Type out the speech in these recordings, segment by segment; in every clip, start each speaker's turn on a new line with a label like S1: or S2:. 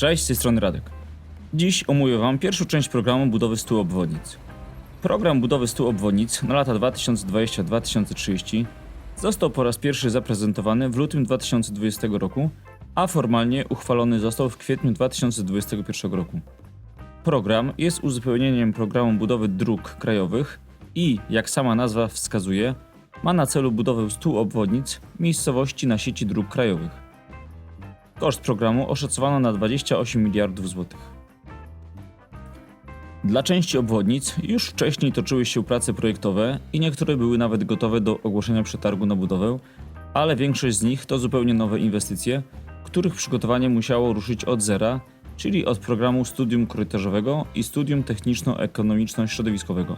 S1: Cześć, z tej strony Radek. Dziś omówię Wam pierwszą część programu budowy 100 obwodnic. Program budowy 100 obwodnic na lata 2020-2030 został po raz pierwszy zaprezentowany w lutym 2020 roku, a formalnie uchwalony został w kwietniu 2021 roku. Program jest uzupełnieniem programu budowy dróg krajowych i, jak sama nazwa wskazuje, ma na celu budowę 100 obwodnic miejscowości na sieci dróg krajowych. Koszt programu oszacowano na 28 miliardów złotych. Dla części obwodnic już wcześniej toczyły się prace projektowe i niektóre były nawet gotowe do ogłoszenia przetargu na budowę, ale większość z nich to zupełnie nowe inwestycje, których przygotowanie musiało ruszyć od zera, czyli od programu studium korytarzowego i studium techniczno-ekonomiczno-środowiskowego.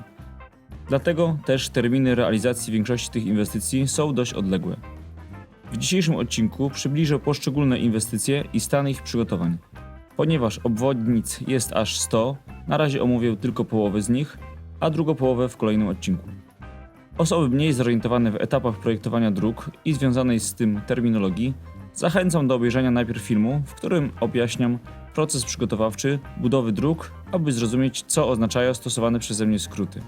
S1: Dlatego też terminy realizacji większości tych inwestycji są dość odległe. W dzisiejszym odcinku przybliżę poszczególne inwestycje i stan ich przygotowań. Ponieważ obwodnic jest aż 100, na razie omówię tylko połowę z nich, a drugą połowę w kolejnym odcinku. Osoby mniej zorientowane w etapach projektowania dróg i związanej z tym terminologii zachęcam do obejrzenia najpierw filmu, w którym objaśniam proces przygotowawczy budowy dróg, aby zrozumieć, co oznaczają stosowane przeze mnie skróty.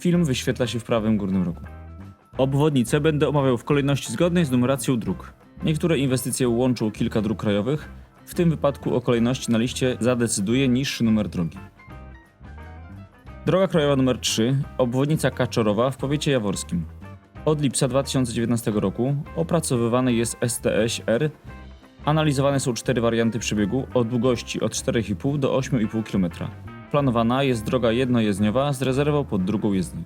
S1: Film wyświetla się w prawym górnym rogu. Obwodnice będę omawiał w kolejności zgodnej z numeracją dróg. Niektóre inwestycje łączą kilka dróg krajowych, w tym wypadku o kolejności na liście zadecyduje niższy numer drogi. Droga krajowa numer 3, obwodnica Kaczorowa w powiecie jaworskim. Od lipca 2019 roku opracowywany jest STS-R. Analizowane są cztery warianty przebiegu o długości od 4,5 do 8,5 km. Planowana jest droga jednojezdniowa z rezerwą pod drugą jezdnię.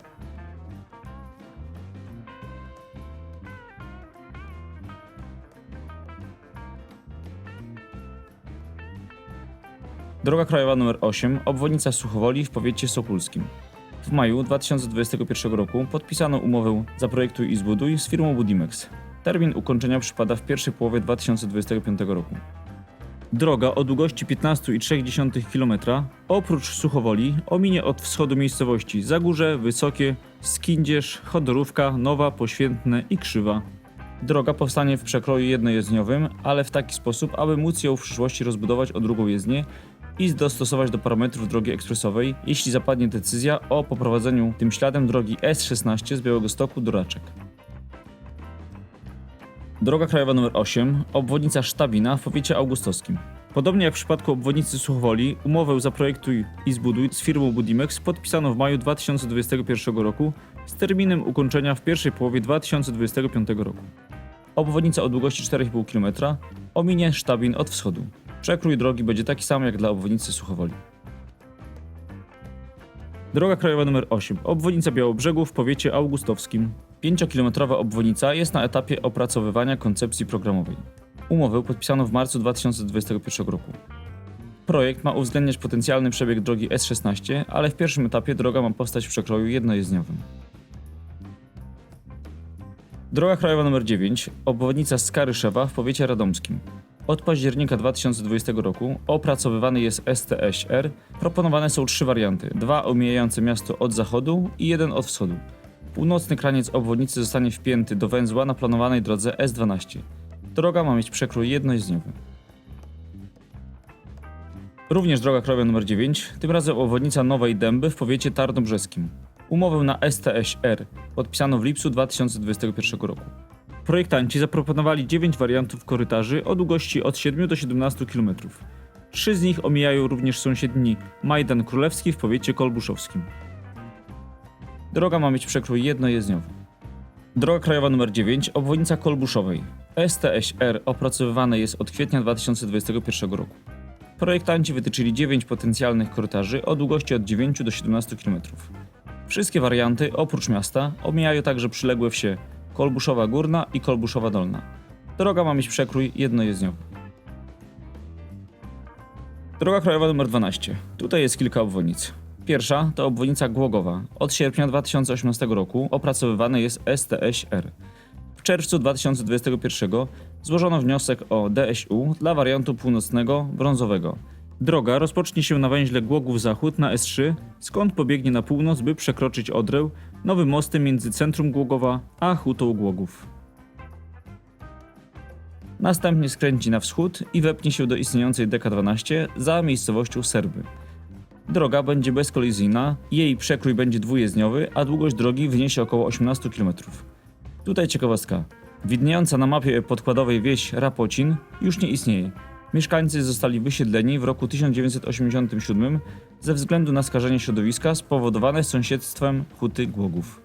S1: Droga krajowa nr 8, obwodnica Suchowoli w powiecie sopólskim. W maju 2021 roku podpisano umowę Zaprojektuj i zbuduj z firmą Budimex. Termin ukończenia przypada w pierwszej połowie 2025 roku. Droga o długości 15,3 km oprócz Suchowoli ominie od wschodu miejscowości Zagórze, Wysokie, Skindzierz, Chodorówka, Nowa, Poświętne i Krzywa. Droga powstanie w przekroju jednojezdniowym, ale w taki sposób, aby móc ją w przyszłości rozbudować o drugą jezdnię i dostosować do parametrów drogi ekspresowej, jeśli zapadnie decyzja o poprowadzeniu tym śladem drogi S16 z Białegostoku do Raczek. Droga krajowa nr 8, obwodnica Sztabina w powiecie augustowskim. Podobnie jak w przypadku obwodnicy Suchowoli, umowę Zaprojektuj i zbuduj z firmą Budimex podpisano w maju 2021 roku z terminem ukończenia w pierwszej połowie 2025 roku. Obwodnica o długości 4,5 km ominie Sztabin od wschodu. Przekrój drogi będzie taki sam jak dla obwodnicy Suchowoli. Droga krajowa nr 8. Obwodnica Białobrzegu w powiecie augustowskim. 5-kilometrowa obwodnica jest na etapie opracowywania koncepcji programowej. Umowę podpisano w marcu 2021 roku. Projekt ma uwzględniać potencjalny przebieg drogi S16, ale w pierwszym etapie droga ma powstać w przekroju jednojezdniowym. Droga krajowa nr 9, obwodnica Skaryszewa w powiecie radomskim. Od października 2020 roku opracowywany jest STS-R. Proponowane są trzy warianty: dwa omijające miasto od zachodu i jeden od wschodu. Północny kraniec obwodnicy zostanie wpięty do węzła na planowanej drodze S12. Droga ma mieć przekrój jednojezdniowy. Również droga krajowa nr 9, tym razem obwodnica Nowej Dęby w powiecie tarnobrzeskim. Umowę na STS-R podpisano w lipcu 2021 roku. Projektanci zaproponowali 9 wariantów korytarzy o długości od 7 do 17 km. Trzy z nich omijają również sąsiedni Majdan Królewski w powiecie kolbuszowskim. Droga ma mieć przekrój jednojezdniowy. Droga krajowa nr 9, obwodnica Kolbuszowej. STS-R opracowywane jest od kwietnia 2021 roku. Projektanci wytyczyli 9 potencjalnych korytarzy o długości od 9 do 17 km. Wszystkie warianty, oprócz miasta, omijają także przyległe wsie Kolbuszowa Górna i Kolbuszowa Dolna. Droga ma mieć przekrój jednojezdniowy. Droga krajowa nr 12. Tutaj jest kilka obwodnic. Pierwsza to obwodnica Głogowa. Od sierpnia 2018 roku opracowywany jest STS-R. W czerwcu 2021 złożono wniosek o DSU dla wariantu północnego brązowego. Droga rozpocznie się na węźle Głogów Zachód na S3, skąd pobiegnie na północ, by przekroczyć Odrę nowym mostem między centrum Głogowa a hutą Głogów. Następnie skręci na wschód i wepnie się do istniejącej DK12 za miejscowością Serby. Droga będzie bezkolizyjna, jej przekrój będzie dwujezdniowy, a długość drogi wyniesie około 18 km. Tutaj ciekawostka. Widniejąca na mapie podkładowej wieś Rapocin już nie istnieje. Mieszkańcy zostali wysiedleni w roku 1987 ze względu na skażenie środowiska spowodowane sąsiedztwem Huty Głogów.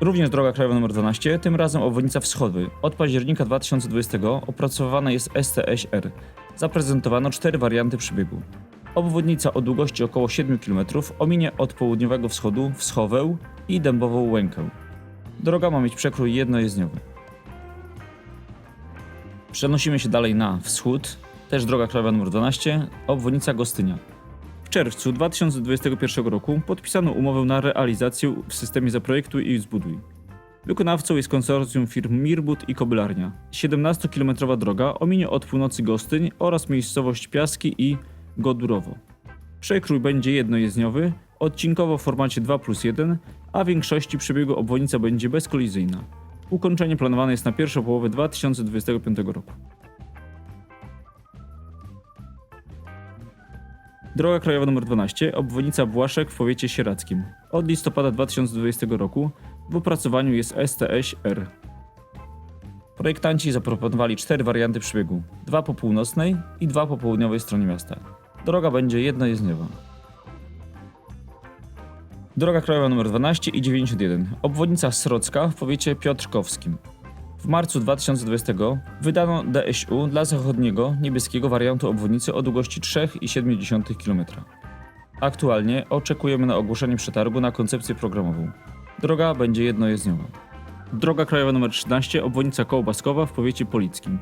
S1: Również droga krajowa nr 12, tym razem obwodnica wschodniej. Od października 2020 opracowywana jest STS-R. Zaprezentowano cztery warianty przebiegu. Obwodnica o długości około 7 km ominie od południowego wschodu Wschoweł i Dębową Łękę. Droga ma mieć przekrój jednojezdniowy. Przenosimy się dalej na wschód, też droga krajowa nr 12, obwodnica Gostynia. W czerwcu 2021 roku podpisano umowę na realizację w systemie Zaprojektuj i Zbuduj. Wykonawcą jest konsorcjum firm Mirbut i Kobylarnia. 17-kilometrowa droga ominie od północy Gostyń oraz miejscowość Piaski i Godurowo. Przekrój będzie jednojezdniowy, odcinkowo w formacie 2 plus 1, a w większości przebiegu obwodnica będzie bezkolizyjna. Ukończenie planowane jest na pierwszą połowę 2025 roku. Droga krajowa nr 12, obwodnica Błaszek w powiecie sieradzkim. Od listopada 2020 roku w opracowaniu jest STS-R. Projektanci zaproponowali cztery warianty przebiegu. Dwa po północnej i dwa po południowej stronie miasta. Droga będzie jednojezdniowa. Droga krajowa nr 12 i 91. Obwodnica Srocka w powiecie piotrkowskim. W marcu 2020 wydano DSU dla zachodniego niebieskiego wariantu obwodnicy o długości 3,7 km. Aktualnie oczekujemy na ogłoszenie przetargu na koncepcję programową. Droga będzie jednojezdniowa. Droga krajowa nr 13, obwodnica Kołbaskowa w powiecie polickim.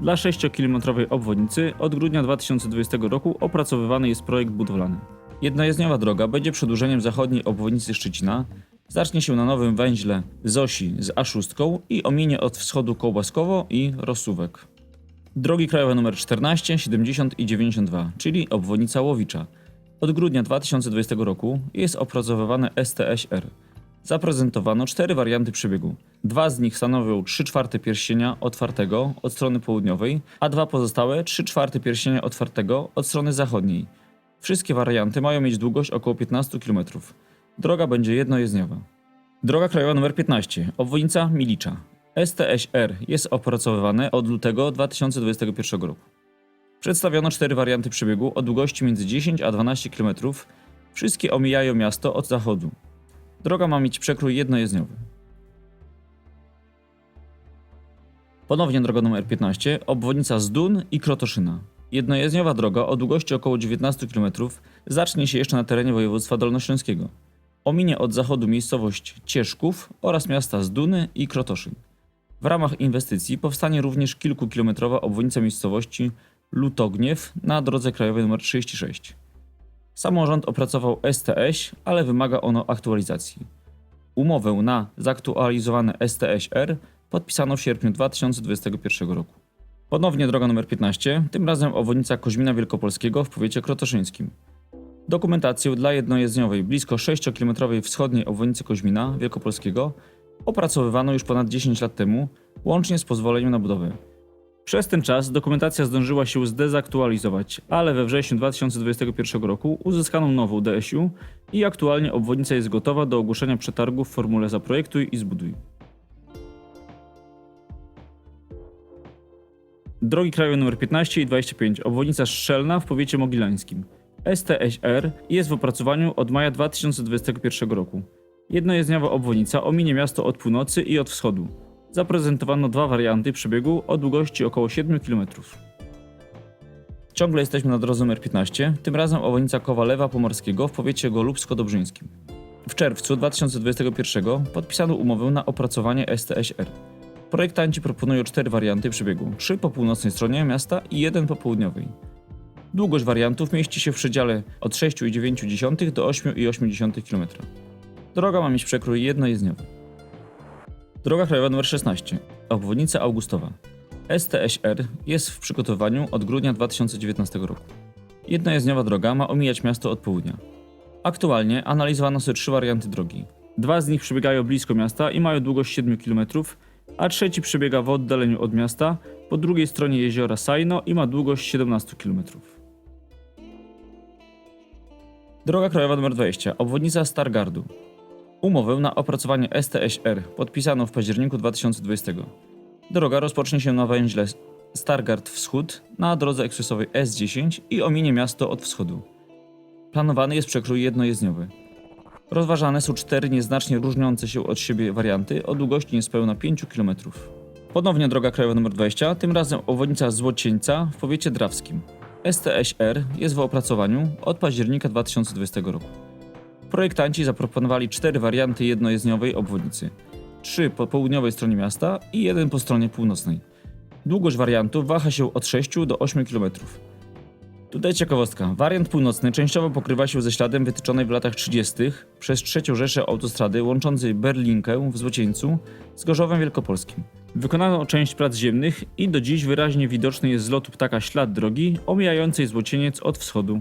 S1: Dla 6-kilometrowej obwodnicy od grudnia 2020 roku opracowywany jest projekt budowlany. Jednojezdniowa droga będzie przedłużeniem zachodniej obwodnicy Szczecina, zacznie się na nowym węźle Zosi z A6 i ominie od wschodu Kołbaskowo i Rosówek. Drogi krajowe nr 14, 70 i 92, czyli obwodnica Łowicza. Od grudnia 2020 roku jest opracowywane STS-R. Zaprezentowano cztery warianty przebiegu. Dwa z nich stanowią 3 czwarte pierścienia otwartego od strony południowej, a dwa pozostałe 3 czwarte pierścienia otwartego od strony zachodniej. Wszystkie warianty mają mieć długość około 15 km. Droga będzie jednojezdniowa. Droga krajowa nr 15, obwodnica Milicza. STS-R jest opracowywane od lutego 2021 roku. Przedstawiono cztery warianty przebiegu o długości między 10 a 12 km. Wszystkie omijają miasto od zachodu. Droga ma mieć przekrój jednojezdniowy. Ponownie droga nr 15, obwodnica Zdun i Krotoszyna. Jednojezdniowa droga o długości około 19 km zacznie się jeszcze na terenie województwa dolnośląskiego. Ominie od zachodu miejscowość Cieszków oraz miasta Zduny i Krotoszyn. W ramach inwestycji powstanie również kilkukilometrowa obwodnica miejscowości Lutogniew na drodze krajowej nr 36. Samorząd opracował STS, ale wymaga ono aktualizacji. Umowę na zaktualizowane STS-R podpisano w sierpniu 2021 roku. Ponownie droga nr 15, tym razem obwodnica Koźmina Wielkopolskiego w powiecie krotoszyńskim. Dokumentację dla jednojezdniowej blisko 6-kilometrowej wschodniej obwodnicy Koźmina Wielkopolskiego opracowywano już ponad 10 lat temu, łącznie z pozwoleniem na budowę. Przez ten czas dokumentacja zdążyła się zdezaktualizować, ale we wrześniu 2021 roku uzyskano nową DSU i aktualnie obwodnica jest gotowa do ogłoszenia przetargu w formule Zaprojektuj i zbuduj. Drogi krajowe nr 15 i 25, obwodnica Strzelna w powiecie mogilańskim. STS-R jest w opracowaniu od maja 2021 roku. Jednojezdniowa obwodnica ominie miasto od północy i od wschodu. Zaprezentowano dwa warianty przebiegu o długości około 7 km. Ciągle jesteśmy na drodze nr 15, tym razem obwodnica Kowalewa Pomorskiego w powiecie golubsko-dobrzyńskim. W czerwcu 2021 podpisano umowę na opracowanie STS-R. Projektanci proponują cztery warianty przebiegu: trzy po północnej stronie miasta i jeden po południowej. Długość wariantów mieści się w przedziale od 6,9 do 8,8 km. Droga ma mieć przekrój jednojezdniowy. Droga krajowa nr 16. Obwodnica Augustowa. STS-R jest w przygotowaniu od grudnia 2019 roku. Jednojezdniowa droga ma omijać miasto od południa. Aktualnie analizowano są trzy warianty drogi. Dwa z nich przebiegają blisko miasta i mają długość 7 km, a trzeci przebiega w oddaleniu od miasta po drugiej stronie jeziora Sajno i ma długość 17 km. Droga krajowa nr 20, obwodnica Stargardu. Umowę na opracowanie STŚR podpisano w październiku 2020. Droga rozpocznie się na węźle Stargard Wschód na drodze ekspresowej S10 i ominie miasto od wschodu. Planowany jest przekrój jednojezdniowy. Rozważane są cztery nieznacznie różniące się od siebie warianty o długości niespełna 5 km. Ponownie droga krajowa nr 20, tym razem obwodnica Złocieńca w powiecie drawskim. STŚR jest w opracowaniu od października 2020 roku. Projektanci zaproponowali cztery warianty jednojezdniowej obwodnicy. Trzy po południowej stronie miasta i jeden po stronie północnej. Długość wariantu waha się od 6 do 8 km. Tutaj ciekawostka. Wariant północny częściowo pokrywa się ze śladem wytyczonej w latach 30. przez trzecią rzeszę autostrady łączącej Berlinkę w Złocieńcu z Gorzowem Wielkopolskim. Wykonano część prac ziemnych i do dziś wyraźnie widoczny jest z lotu ptaka ślad drogi omijającej Złocieniec od wschodu.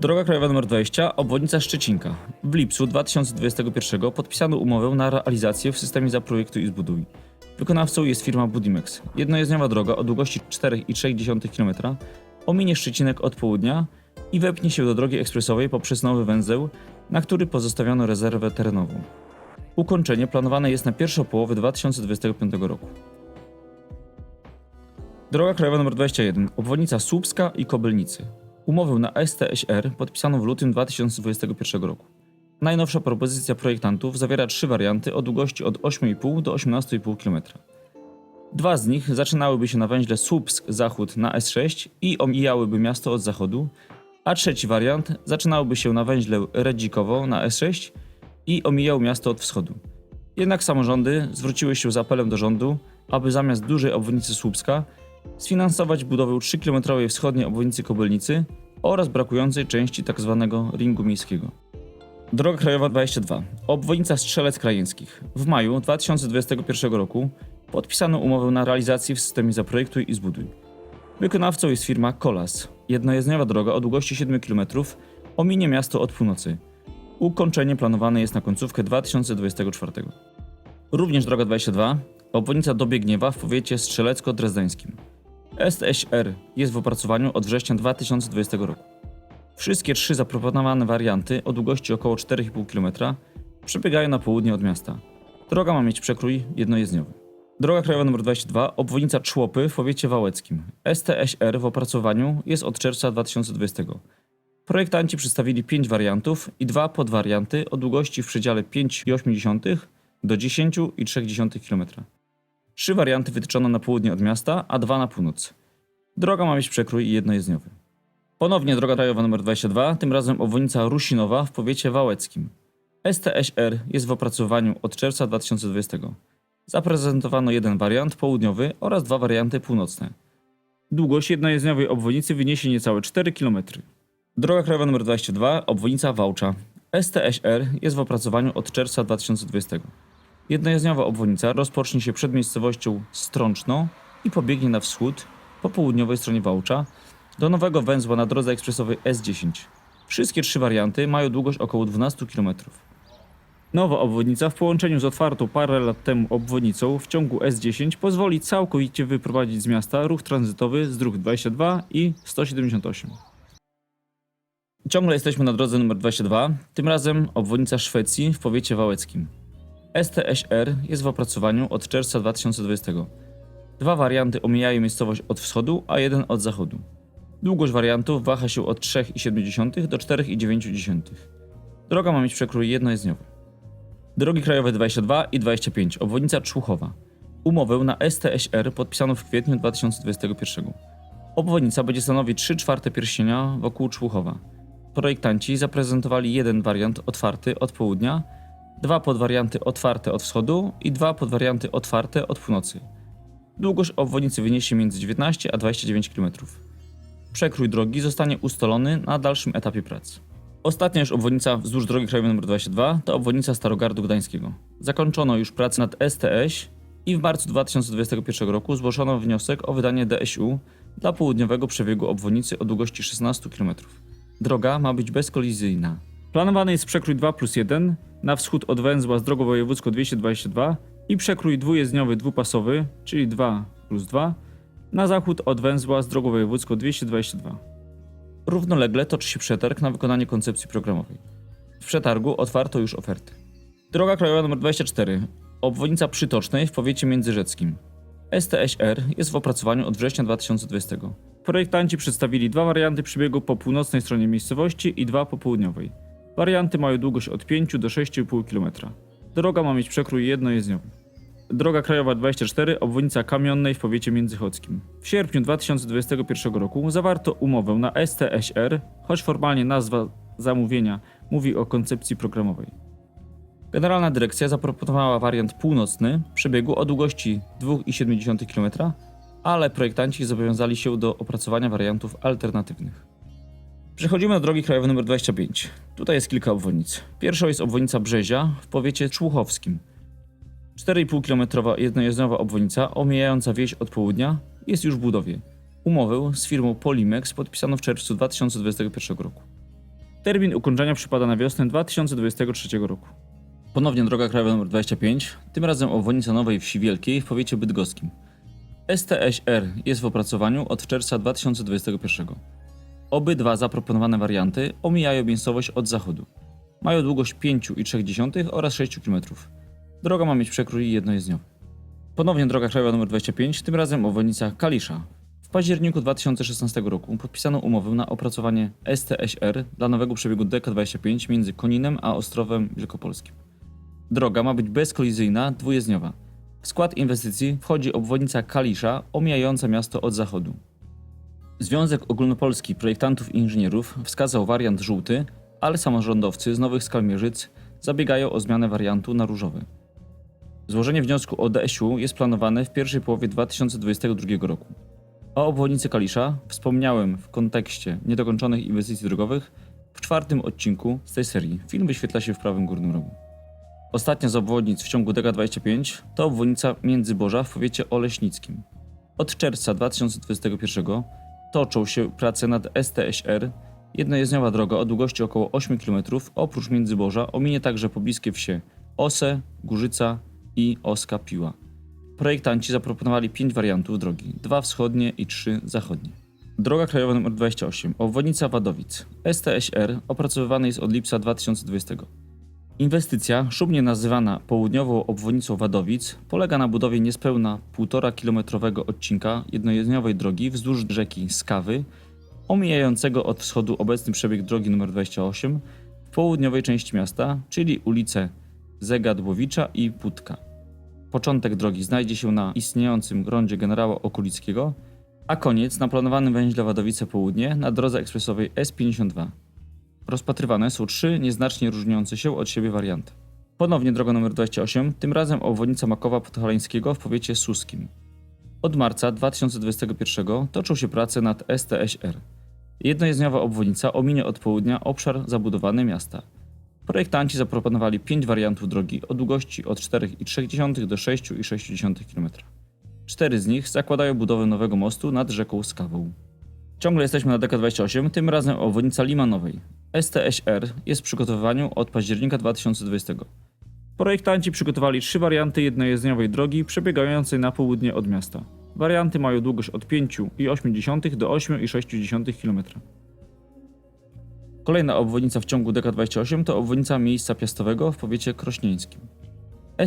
S1: Droga krajowa nr 20, obwodnica Szczecinka. W lipcu 2021 podpisano umowę na realizację w systemie Zaprojektuj i Zbuduj. Wykonawcą jest firma Budimex. Jednojezdniowa droga o długości 4,3 km ominie Szczecinek od południa i wepnie się do drogi ekspresowej poprzez nowy węzeł, na który pozostawiono rezerwę terenową. Ukończenie planowane jest na pierwszą połowę 2025 roku. Droga krajowa nr 21, obwodnica Słupska i Kobylnicy. Umowę na STŚR podpisano w lutym 2021 roku. Najnowsza propozycja projektantów zawiera trzy warianty o długości od 8,5 do 18,5 km. Dwa z nich zaczynałyby się na węźle Słupsk-Zachód na S6 i omijałyby miasto od zachodu, a trzeci wariant zaczynałby się na węźle Redzikowo na S6 i omijał miasto od wschodu. Jednak samorządy zwróciły się z apelem do rządu, aby zamiast dużej obwodnicy Słupska sfinansować budowę 3-kilometrowej wschodniej obwodnicy Kobylnicy oraz brakującej części tzw. ringu miejskiego. Droga krajowa 22. Obwodnica Strzelec Krajeńskich. W maju 2021 roku podpisano umowę na realizację w systemie Zaprojektuj i Zbuduj. Wykonawcą jest firma Kolas. Jednojezdniowa droga o długości 7 km ominie miasto od północy. Ukończenie planowane jest na końcówkę 2024. Również droga 22, obwodnica Dobiegniewa w powiecie strzelecko-drezdeńskim. STŚR jest w opracowaniu od września 2020 roku. Wszystkie trzy zaproponowane warianty o długości około 4,5 km przebiegają na południe od miasta. Droga ma mieć przekrój jednojezdniowy. Droga krajowa nr 22, obwodnica Człopy w powiecie wałeckim. STŚR w opracowaniu jest od czerwca 2020. Projektanci przedstawili 5 wariantów i dwa podwarianty o długości w przedziale 5,8 do 10,3 km. Trzy warianty wytyczono na południe od miasta, a dwa na północ. Droga ma mieć przekrój jednojezdniowy. Ponownie droga krajowa nr 22, tym razem obwodnica Rusinowa w powiecie wałeckim. STŚR jest w opracowaniu od czerwca 2020. Zaprezentowano jeden wariant południowy oraz dwa warianty północne. Długość jednojezdniowej obwodnicy wyniesie niecałe 4 km. Droga krajowa nr 22, obwodnica Wałcza. STŚR jest w opracowaniu od czerwca 2020. Jednojezdniowa obwodnica rozpocznie się przed miejscowością Strączno i pobiegnie na wschód po południowej stronie Wałcza do nowego węzła na drodze ekspresowej S10. Wszystkie trzy warianty mają długość około 12 km. Nowa obwodnica w połączeniu z otwartą parę lat temu obwodnicą w ciągu S10 pozwoli całkowicie wyprowadzić z miasta ruch tranzytowy z dróg 22 i 178. Ciągle jesteśmy na drodze numer 22, tym razem obwodnica Szwecji w powiecie wałeckim. STŚR jest w opracowaniu od czerwca 2020. Dwa warianty omijają miejscowość od wschodu, a jeden od zachodu. Długość wariantów waha się od 3,7 do 4,9. Droga ma mieć przekrój jednojezdniowy. Drogi krajowe 22 i 25, obwodnica Człuchowa. Umowę na STŚR podpisano w kwietniu 2021. Obwodnica będzie stanowić 3 czwarte pierścienia wokół Człuchowa. Projektanci zaprezentowali jeden wariant otwarty od południa, dwa podwarianty otwarte od wschodu i dwa podwarianty otwarte od północy. Długość obwodnicy wyniesie między 19 a 29 km. Przekrój drogi zostanie ustalony na dalszym etapie prac. Ostatnia już obwodnica wzdłuż drogi krajowej nr 22 to obwodnica Starogardu Gdańskiego. Zakończono już pracę nad STŚ i w marcu 2021 roku zgłoszono wniosek o wydanie DSU dla południowego przebiegu obwodnicy o długości 16 km. Droga ma być bezkolizyjna. Planowany jest przekrój 2 plus 1 na wschód od węzła z drogą wojewódzką 222 i przekrój dwujezdniowy dwupasowy, czyli 2 plus 2, na zachód od węzła z drogą wojewódzką 222. Równolegle toczy się przetarg na wykonanie koncepcji programowej. W przetargu otwarto już oferty. Droga krajowa nr 24. Obwodnica Przytocznej w powiecie międzyrzeckim. STŚR jest w opracowaniu od września 2020. Projektanci przedstawili dwa warianty przebiegu po północnej stronie miejscowości i dwa po południowej. Warianty mają długość od 5 do 6,5 km. Droga ma mieć przekrój jednojezdniowy. Droga krajowa 24, obwodnica Kamionnej w powiecie międzychodzkim. W sierpniu 2021 roku zawarto umowę na STŚR, choć formalnie nazwa zamówienia mówi o koncepcji programowej. Generalna dyrekcja zaproponowała wariant północny przebiegu o długości 2,7 km, ale projektanci zobowiązali się do opracowania wariantów alternatywnych. Przechodzimy do drogi krajowej nr 25. Tutaj jest kilka obwodnic. Pierwszą jest obwodnica Brzezia w powiecie człuchowskim. 4,5 km jednojezdniowa obwodnica omijająca wieś od południa jest już w budowie. Umowę z firmą Polimex podpisano w czerwcu 2021 roku. Termin ukończenia przypada na wiosnę 2023 roku. Ponownie droga krajowa nr 25, tym razem obwodnica Nowej Wsi Wielkiej w powiecie bydgoskim. STŚR jest w opracowaniu od czerwca 2021. Obydwa zaproponowane warianty omijają miejscowość od zachodu. Mają długość 5,3 oraz 6 km. Droga ma mieć przekrój jednojezdniowy. Ponownie droga krajowa nr 25, tym razem obwodnica Kalisza. W październiku 2016 roku podpisano umowę na opracowanie STŚR dla nowego przebiegu DK25 między Koninem a Ostrowem Wielkopolskim. Droga ma być bezkolizyjna, dwujezdniowa. W skład inwestycji wchodzi obwodnica Kalisza omijająca miasto od zachodu. Związek Ogólnopolski Projektantów i Inżynierów wskazał wariant żółty, ale samorządowcy z Nowych Skalmierzyc zabiegają o zmianę wariantu na różowy. Złożenie wniosku o DSU jest planowane w pierwszej połowie 2022 roku. O obwodnicy Kalisza wspomniałem w kontekście niedokończonych inwestycji drogowych w czwartym odcinku z tej serii. Film wyświetla się w prawym górnym rogu. Ostatnia z obwodnic w ciągu DK25 to obwodnica Międzyborza w powiecie oleśnickim. Od czerwca 2021 toczą się prace nad STŚR. Jednojezdniowa droga o długości około 8 km oprócz Międzyborza ominie także pobliskie wsie Ose, Górzyca i Oska Piła. Projektanci zaproponowali 5 wariantów drogi, dwa wschodnie i trzy zachodnie. Droga krajowa nr 28, obwodnica Wadowic. STŚR opracowywany jest od lipca 2020. Inwestycja, szumnie nazywana południową obwodnicą Wadowic, polega na budowie niespełna 1,5 kilometrowego odcinka jednojezdniowej drogi wzdłuż rzeki Skawy, omijającego od wschodu obecny przebieg drogi nr 28 w południowej części miasta, czyli ulice Zegadłowicza i Putka. Początek drogi znajdzie się na istniejącym grondzie generała Okulickiego, a koniec na planowanym węźle Wadowice Południe na drodze ekspresowej S52. Rozpatrywane są trzy nieznacznie różniące się od siebie warianty. Ponownie droga nr 28, tym razem obwodnica Makowa Podhalańskiego w powiecie suskim. Od marca 2021 toczą się prace nad STŚR. Jednojezdniowa obwodnica ominie od południa obszar zabudowany miasta. Projektanci zaproponowali 5 wariantów drogi o długości od 4,3 do 6,6 km. Cztery z nich zakładają budowę nowego mostu nad rzeką Skawą. Ciągle jesteśmy na DK28, tym razem obwodnica Limanowej. STŚR jest w przygotowywaniu od października 2020. Projektanci przygotowali trzy warianty jednojezdniowej drogi przebiegającej na południe od miasta. Warianty mają długość od 5,8 do 8,6 km. Kolejna obwodnica w ciągu DK28 to obwodnica miejsca piastowego w powiecie krośnieńskim.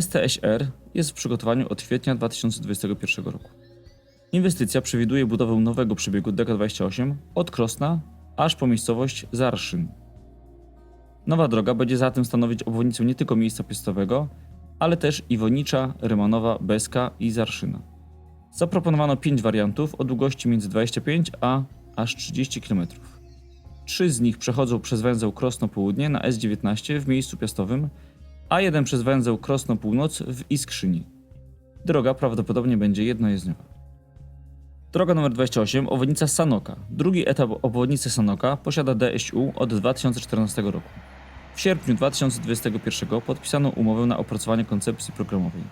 S1: STŚR jest w przygotowaniu od kwietnia 2021 roku. Inwestycja przewiduje budowę nowego przebiegu DK28 od Krosna aż po miejscowość Zarszyn. Nowa droga będzie zatem stanowić obwodnicę nie tylko miejsca piastowego, ale też Iwonicza, Rymanowa, Beska i Zarszyna. Zaproponowano 5 wariantów o długości między 25 a aż 30 km. Trzy z nich przechodzą przez węzeł Krosno Południe na S19 w miejscu piastowym, a jeden przez węzeł Krosno Północ w Iskrzyni. Droga prawdopodobnie będzie jednojezdniowa. Droga nr 28, obwodnica Sanoka. Drugi etap obwodnicy Sanoka posiada DSU od 2014 roku. W sierpniu 2021 podpisano umowę na opracowanie koncepcji programowej.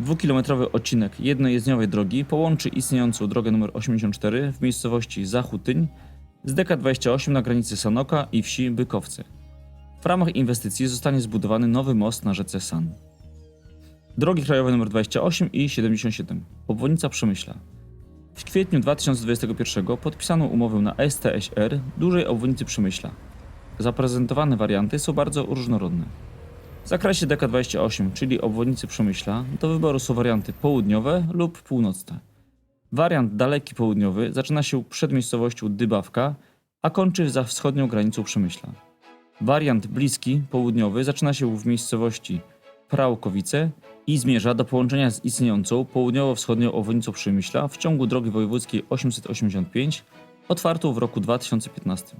S1: Dwukilometrowy odcinek jednojezdniowej drogi połączy istniejącą drogę nr 84 w miejscowości Zachutyń z DK28 na granicy Sanoka i wsi Bykowce. W ramach inwestycji zostanie zbudowany nowy most na rzece San. Drogi krajowe nr 28 i 77. Obwodnica Przemyśla. W kwietniu 2021 podpisano umowę na STSR dużej obwodnicy Przemyśla. Zaprezentowane warianty są bardzo różnorodne. W zakresie DK28, czyli obwodnicy Przemyśla, do wyboru są warianty południowe lub północne. Wariant daleki południowy zaczyna się przed miejscowością Dybawka, a kończy za wschodnią granicą Przemyśla. Wariant bliski południowy zaczyna się w miejscowości Prałkowice i zmierza do połączenia z istniejącą południowo-wschodnią obwodnicą Przemyśla w ciągu drogi wojewódzkiej 885, otwartą w roku 2015.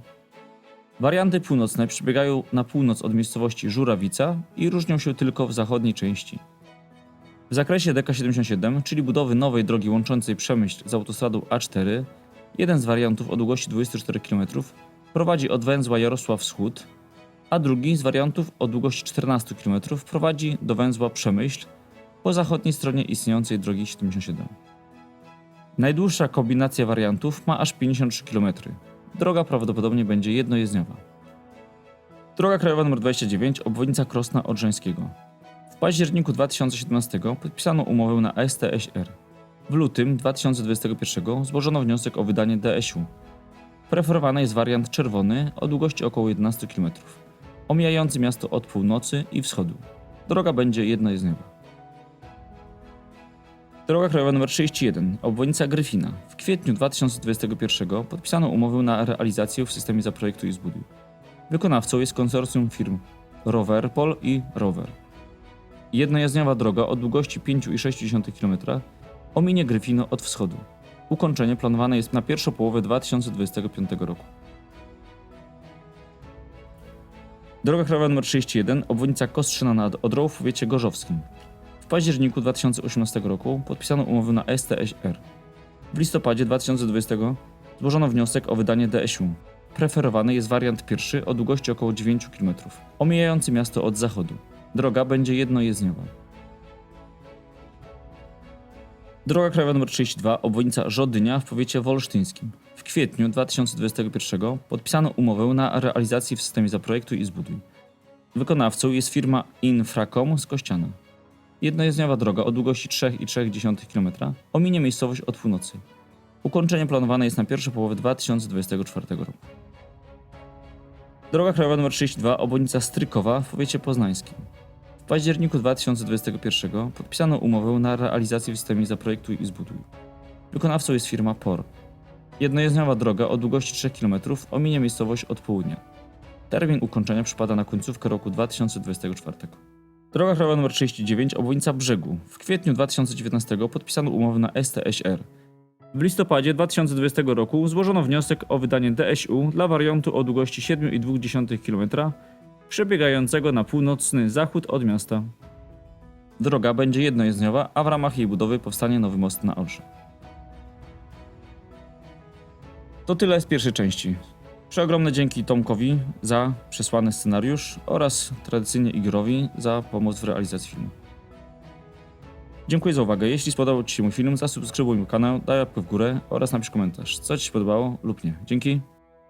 S1: Warianty północne przebiegają na północ od miejscowości Żurawica i różnią się tylko w zachodniej części. W zakresie DK77, czyli budowy nowej drogi łączącej Przemyśl z autostradą A4, jeden z wariantów o długości 24 km prowadzi od węzła Jarosław Wschód, a drugi z wariantów o długości 14 km prowadzi do węzła Przemyśl po zachodniej stronie istniejącej drogi 77. Najdłuższa kombinacja wariantów ma aż 53 km. Droga prawdopodobnie będzie jednojezdniowa. Droga krajowa nr 29, obwodnica Krosna Odrzańskiego. Październiku 2017 podpisano umowę na STSR. W lutym 2021 złożono wniosek o wydanie DSU. Preferowany jest wariant czerwony o długości około 11 km, omijający miasto od północy i wschodu. Droga będzie jednojezdniowa. Droga krajowa nr 31, obwodnica Gryfina. W kwietniu 2021 podpisano umowę na realizację w systemie Zaprojektuj i Zbuduj. Wykonawcą jest konsorcjum firm Roverpol i Rover. Jednojazdniowa droga o długości 5,6 km ominie Gryfino od wschodu. Ukończenie planowane jest na pierwszą połowę 2025 roku. Droga krajowa nr 31, obwodnica Kostrzyna nad Odrą w powiecie gorzowskim. W październiku 2018 roku podpisano umowę na STSR. W listopadzie 2020 złożono wniosek o wydanie DSU. Preferowany jest wariant pierwszy o długości około 9 km, omijający miasto od zachodu. Droga będzie jednojezdniowa. Droga krajowa nr 32, obwodnica Żodynia w powiecie wolsztyńskim. W kwietniu 2021 podpisano umowę na realizację w systemie Zaprojektuj i Zbuduj. Wykonawcą jest firma Infracom z Kościana. Jednojezdniowa droga o długości 3,3 km ominie miejscowość od północy. Ukończenie planowane jest na pierwszą połowę 2024 roku. Droga krajowa nr 32, obwodnica Strykowa w powiecie poznańskim. Październiku 2021 podpisano umowę na realizację w systemie Zaprojektuj i Zbuduj. Wykonawcą jest firma POR. Jednojezdniowa droga o długości 3 km ominie miejscowość od południa. Termin ukończenia przypada na końcówkę roku 2024. Droga krajowa nr 39, obwodnica Brzegu. W kwietniu 2019 podpisano umowę na STSR. W listopadzie 2020 roku złożono wniosek o wydanie DSU dla wariantu o długości 7,2 km przebiegającego na północny zachód od miasta. Droga będzie jednojezdniowa, a w ramach jej budowy powstanie nowy most na Odrze. To tyle z pierwszej części. Przeogromne dzięki Tomkowi za przesłany scenariusz oraz tradycyjnie Igorowi za pomoc w realizacji filmu. Dziękuję za uwagę. Jeśli spodobał Ci się mój film, zasubskrybuj mój kanał, daj łapkę w górę oraz napisz komentarz, co Ci się podobało lub nie. Dzięki.